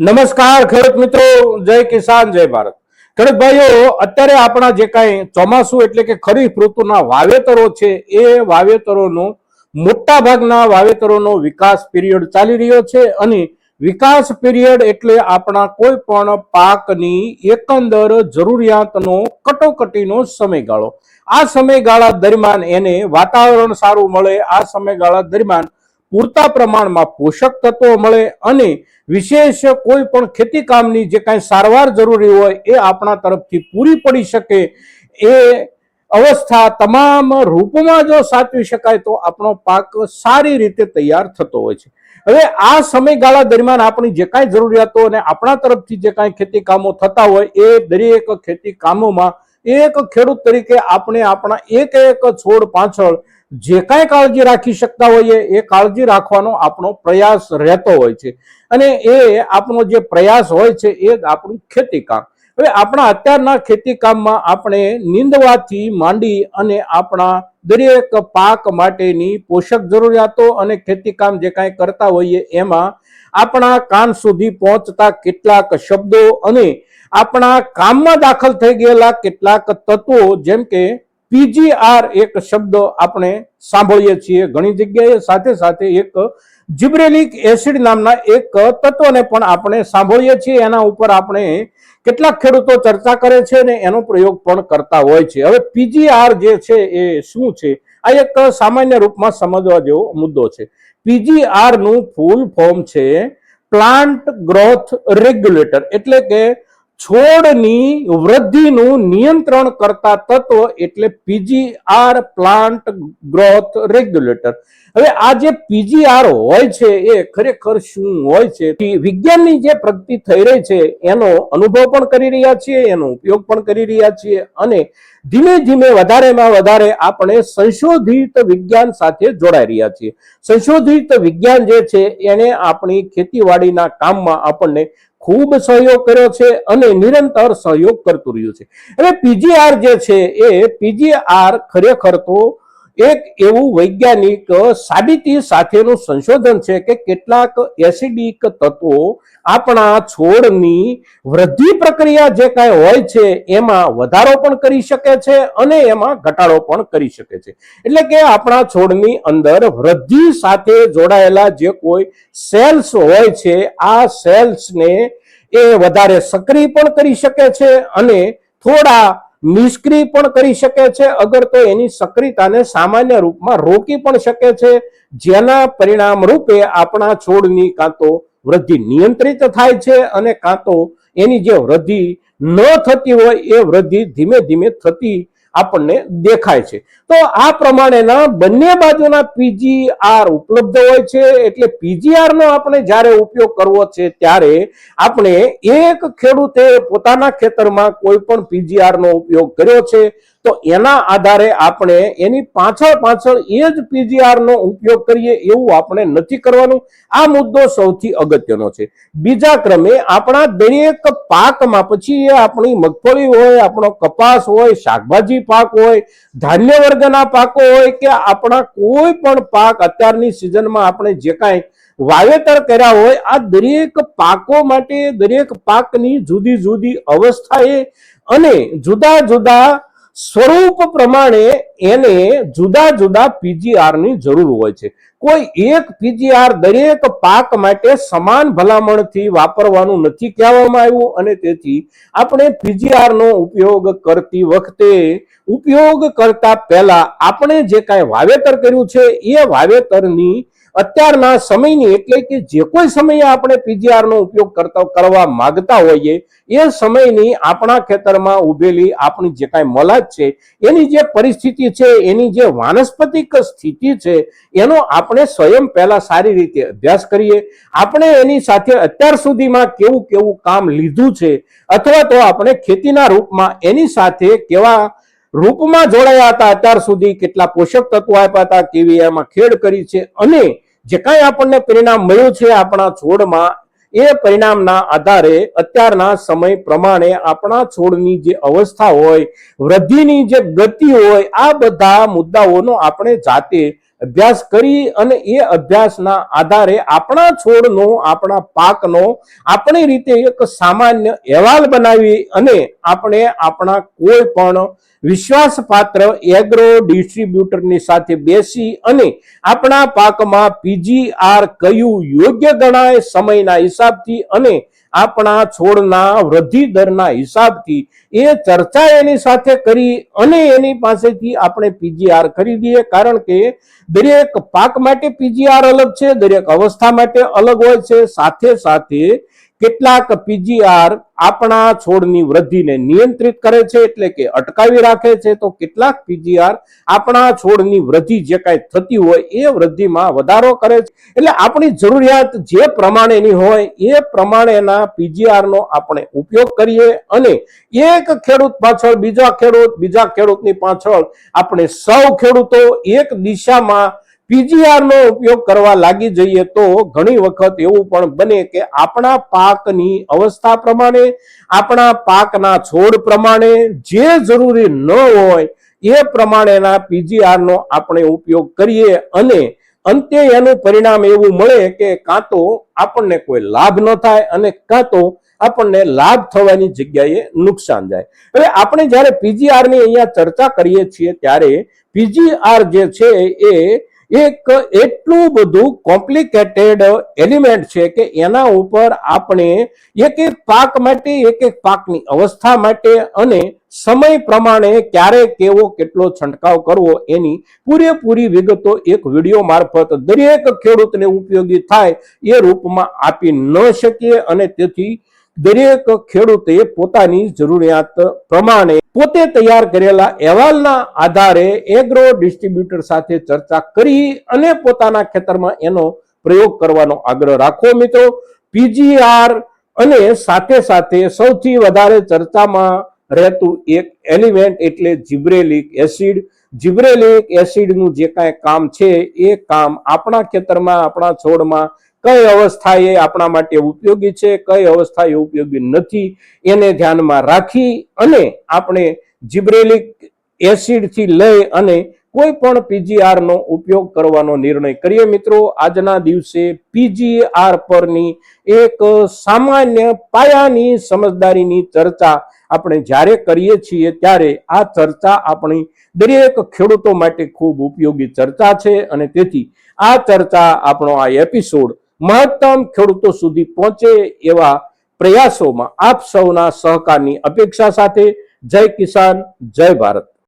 નમસ્કાર ખેડૂત મિત્રો, જય કિસાન, જય ભારત. ખેડૂત ભાઈઓ, અત્યારે આપણા જે કાંઈ ચોમાસું એટલે કે ખરીફ ઋતુના વાવેતરો છે, એ વાવેતરોનો મોટા ભાગના વાવેતરોનો વિકાસ પીરિયડ ચાલી રહ્યો છે અને વિકાસ પીરિયડ એટલે આપણા કોઈ પણ પાકની એકંદર જરૂરિયાતનો કટોકટીનો સમયગાળો. આ સમયગાળા દરમિયાન એને વાતાવરણ સારું મળે, આ સમયગાળા દરમિયાન પૂરતા પ્રમાણમાં પોષક તત્વો મળે અને વિશેષ કોઈ પણ ખેતી કામની જે કાંઈ સારવાર જરૂરી હોય એ આપણા તરફથી પૂરી પડી શકે એ અવસ્થા તમામ રૂપમાં જો સાચવી શકાય તો આપણો પાક સારી રીતે તૈયાર થતો હોય છે. હવે આ સમયગાળા દરમિયાન આપણી જે કાંઈ જરૂરિયાતો અને આપણા તરફથી જે કાંઈ ખેતી કામો થતા હોય એ દરેક ખેતી કામોમાં એક ખેડૂત તરીકે આપણે આપણા એક એક છોડ પાછળ જે કાંઈ કાળજી રાખી શકતા હોઈએ, એ કાળજી રાખવાનો આપણો પ્રયાસ રહેતો હોય છે. અને એ આપણો જે પ્રયાસ હોય છે, એ જ આપણું ખેતી કામ હવે આપણા અત્યારના ખેતી કામમાં આપણે નીંદવાથી માંડી અને આપણા દરેક પાક માટેની પોષક જરૂરિયાતો અને ખેતી કામ જે કાંઈ કરતા હોઈએ, એમાં આપણા કાન સુધી પહોંચતા કેટલાક શબ્દો અને આપણા કામમાં દાખલ થઈ ગયેલા કેટલાક તત્વો, જેમ કે પીજીઆર એક શબ્દ આપણે સાંભળીએ છીએ. ઘણી જગ્યાએ સાથે સાથે એક જીબ્રેલિક એસિડ નામના એક તત્વને પણ આપણે સાંભળીએ છીએ. એના ઉપર આપણે કેટલાક ખેડૂતો ચર્ચા કરે છે ને એનો પ્રયોગ પણ કરતા હોય છે. હવે પીજીઆર જે છે એ શું છે? આ એક સામાન્ય રૂપમાં સમજવા જેવો મુદ્દો છે. પીજીઆરનું ફૂલ ફોર્મ છે પ્લાન્ટ ગ્રોથ રેગ્યુલેટર. એટલે કે છોડની વૃદ્ધિનું નિયંત્રણ કરતા તત્વ એટલે પીજીઆર પ્લાન્ટ ગ્રોથ રેગ્યુલેટર. હવે આ જે પીજીઆર હોય છે એ ખરેખર શું હોય છે? વિજ્ઞાનની જે પ્રગતિ થઈ રહી છે, એનો અનુભવ પણ કરી રહ્યા છીએ, એનો ઉપયોગ પણ કરી રહ્યા છીએ અને ધીમે ધીમે વધારેમાં વધારે આપણે સંશોધિત વિજ્ઞાન સાથે જોડાઈ રહ્યા છીએ. સંશોધિત વિજ્ઞાન જે છે, એને આપણી ખેતીવાડીના કામમાં આપણને ખૂબ સહયોગ કર્યો છે અને નિરંતર સહયોગ કરતું રહ્યું છે. એટલે પીજીઆર જે છે એ પીજીઆર ખરેખર તો એક એવું વૈજ્ઞાનિક સાબિતી સાથેનું સંશોધન છે કે કેટલાક એસિડિક તત્વો આપણા છોડની વૃદ્ધિ પ્રક્રિયા જે કાંઈ હોય છે, એમાં વધારો પણ કરી શકે છે અને એમાં ઘટાડો પણ કરી શકે છે. એટલે કે આપણા છોડની અંદર વૃદ્ધિ સાથે જોડાયેલા જે કોઈ સેલ્સ હોય છે, આ સેલ્સને એ વધારે સક્રિય પણ કરી શકે છે અને થોડા નિષ્ક્રિય પણ કરી શકે છે, અગર તો એની સક્રિયતાને સામાન્ય રૂપમાં રોકી પણ શકે છે, જેના પરિણામ રૂપે આપણા છોડની કાં તો વૃદ્ધિ નિયંત્રિત થાય છે અને કાં તો એની જે વૃદ્ધિ ન થતી હોય એ વૃદ્ધિ ધીમે ધીમે થતી આપણને દેખાય છે. તો આ પ્રમાણેના બંને બાજુના પીજીઆર ઉપલબ્ધ હોય છે, એટલે પીજીઆર નો આપણે જ્યારે ઉપયોગ કરવો છે ત્યારે આપણે એક ખેડૂતે પોતાના ખેતરમાં કોઈ પણ પીજીઆર નો ઉપયોગ કર્યો છે તો એના આધારે આપણે એની પાછળ પાછળ એ જ પીજીઆર નો ઉપયોગ કરીએ એવું આપણે નથી કરવાનું. આ મુદ્દો સૌથી અગત્યનો છે. બીજા ક્રમે આપણા દરેક પાકમાં પછી એ આપણી મગફળી હોય, આપણો કપાસ હોય, શાકભાજી પાક હોય, ધાન્ય વર્ગના પાકો હોય કે આપણા કોઈ પણ પાક અત્યારની સિઝનમાં આપણે જે કાંઈ વાવેતર કર્યા હોય, આ દરેક પાકો માટે દરેક પાકની જુદી જુદી અવસ્થાએ અને જુદા જુદા સ્વરૂપ પ્રમાણે એને જુદા જુદા પીજીઆરની જરૂર હોય છે. કોઈ એક પીજીઆર દરેક પાક માટે સમાન ભલામણથી વાપરવાનું નથી કહેવામાં આવ્યું અને તેથી આપણે પીજીઆર નો ઉપયોગ કરતી વખતે ઉપયોગ કરતા પહેલા આપણે જે કાંઈ વાવેતર કર્યું છે એ વાવેતરની અત્યારના સમયની એટલે કે જે કોઈ સમયે આપણે પીજીઆર નો ઉપયોગ કરતા કરવા માંગતા હોઈએ, એ સમયની આપણા ખેતરમાં ઉભેલી આપણી જે કાંઈ મલાજ છે, એની જે પરિસ્થિતિ છે, એની જે વાનસ્પતિક સ્થિતિ છે, એનો આપણે સ્વયં પહેલા સારી રીતે અભ્યાસ કરીએ. આપણે એની સાથે અત્યાર સુધીમાં કેવું કેવું કામ લીધું છે, અથવા તો આપણે ખેતીના રૂપમાં એની સાથે કેવા રૂપમાં જોડાયા હતા. અત્યાર સુધી કેટલા પોષક તત્વો આપ્યા હતા, કેવી એમાં ખેડ કરી છે અને જે કાંઈ આપણને પરિણામ મળ્યું છે આપણા છોડમાં, એ પરિણામના આધારે અત્યારના સમય પ્રમાણે આપણા છોડની જે અવસ્થા હોય, વૃદ્ધિની જે ગતિ હોય, આ બધા મુદ્દાઓનો આપણે જાતે અભ્યાસ કરી અને એ અભ્યાસના આધારે આપણા છોડનો, આપણા પાકનો, આપણી રીતે એક સામાન્ય અહેવાલ બનાવી અને આપણે આપણા કોઈ પણ વિશ્વાસપાત્ર એગ્રો ડિસ્ટ્રીબ્યુટરની સાથે બેસી અને આપણા પાકમાં પીજીઆર કયું યોગ્ય ગણાય સમયના હિસાબથી અને આપણા છોડના વૃદ્ધિ દરના હિસાબથી એ ચર્ચા એની સાથે કરી અને એની પાસેથી આપણે પીજીઆર ખરીદીએ. કારણ કે દરેક પાક માટે પીજીઆર અલગ છે, દરેક અવસ્થા માટે અલગ હોય છે. સાથે સાથે કેટલાક પીજીઆર આપણા છોડની વૃદ્ધિને નિયંત્રિત કરે છે એટલે કે અટકાવી રાખે છે. તો કેટલાક પીજીઆર આપણા છોડની વૃદ્ધિ જે કાંઈ થતી હોય એ વૃદ્ધિમાં વધારો કરે છે. એટલે આપણી જરૂરિયાત જે પ્રમાણેની હોય એ પ્રમાણેના પીજીઆરનો આપણે ઉપયોગ કરીએ અને એક ખેડૂત પાછળ બીજા ખેડૂત, બીજા ખેડૂતની પાછળ આપણે સૌ ખેડૂતો એક દિશામાં પીજીઆર નો ઉપયોગ કરવા લાગી જઈએ તો ઘણી વખત એવું પણ બને કે આપણા પાકની અવસ્થા પ્રમાણે, આપણા પાકના છોડ પ્રમાણે જે જરૂરી ન હોય એ પ્રમાણેના પીજીઆરનો આપણે ઉપયોગ કરીએ અને અંતે એનું પરિણામ એવું મળે કે કાં તો આપણને કોઈ લાભ ન થાય અને કાં તો આપણને લાભ થવાની જગ્યાએ નુકસાન જાય. હવે આપણે જ્યારે પીજીઆરની અહીંયા ચર્ચા કરીએ છીએ ત્યારે પીજીઆર જે છે એ એક એટલું બધું કોમ્પ્લિકેટેડ એલિમેન્ટ છે કે એના ઉપર આપણે એક એક પાક માટે, એક એક પાકની અવસ્થા માટે અને સમય પ્રમાણે ક્યારે કેવો કેટલો છંટકાવ કરવો એની પૂરેપૂરી વિગતો એક વીડિયો મારફત દરેક ખેડૂતને ઉપયોગી થાય એ રૂપમાં આપી ન શકીએ અને તેથી દરેક ખેડૂતે પોતાની જરૂરિયાત પ્રમાણે પોતે તૈયાર કરેલા અહેવાલના આધારે એગ્રો ડિસ્ટ્રીબ્યુટર સાથે ચર્ચા કરી અને પોતાના ખેતરમાં એનો પ્રયોગ કરવાનો આગ્રહ રાખો મિત્રો. પીજીઆર અને સાથે સાથે સૌથી વધારે ચર્ચામાં રહેતું એક એલિમેન્ટ એટલે જીબ્રેલિક એસિડ. જીબ્રેલિક એસિડનું જે કાંઈ કામ છે એ કામ આપણા ખેતરમાં, આપણા છોડમાં કઈ અવસ્થા એ આપણા માટે ઉપયોગી છે, કઈ અવસ્થા એ ઉપયોગી નથી, એને ધ્યાનમાં રાખી અને આપણે જીબ્રેલિક એસિડથી લઈ અને કોઈ પણ પીજીઆર નો ઉપયોગ કરવાનો નિર્ણય કરીએ મિત્રો. આજના દિવસે પીજીઆર પરની એક સામાન્ય પાયાની સમજદારીની ચર્ચા આપણે જ્યારે કરીએ છીએ ત્યારે આ ચર્ચા આપણી દરેક ખેડૂતો માટે ખૂબ ઉપયોગી ચર્ચા છે અને તેથી આ ચર્ચા આપણો આ એપિસોડ મહત્તમ ખેડૂતો સુધી પહોંચે એવા પ્રયાસોમાં આપ સૌના સહકારની અપેક્ષા સાથે જય કિસાન, જય ભારત.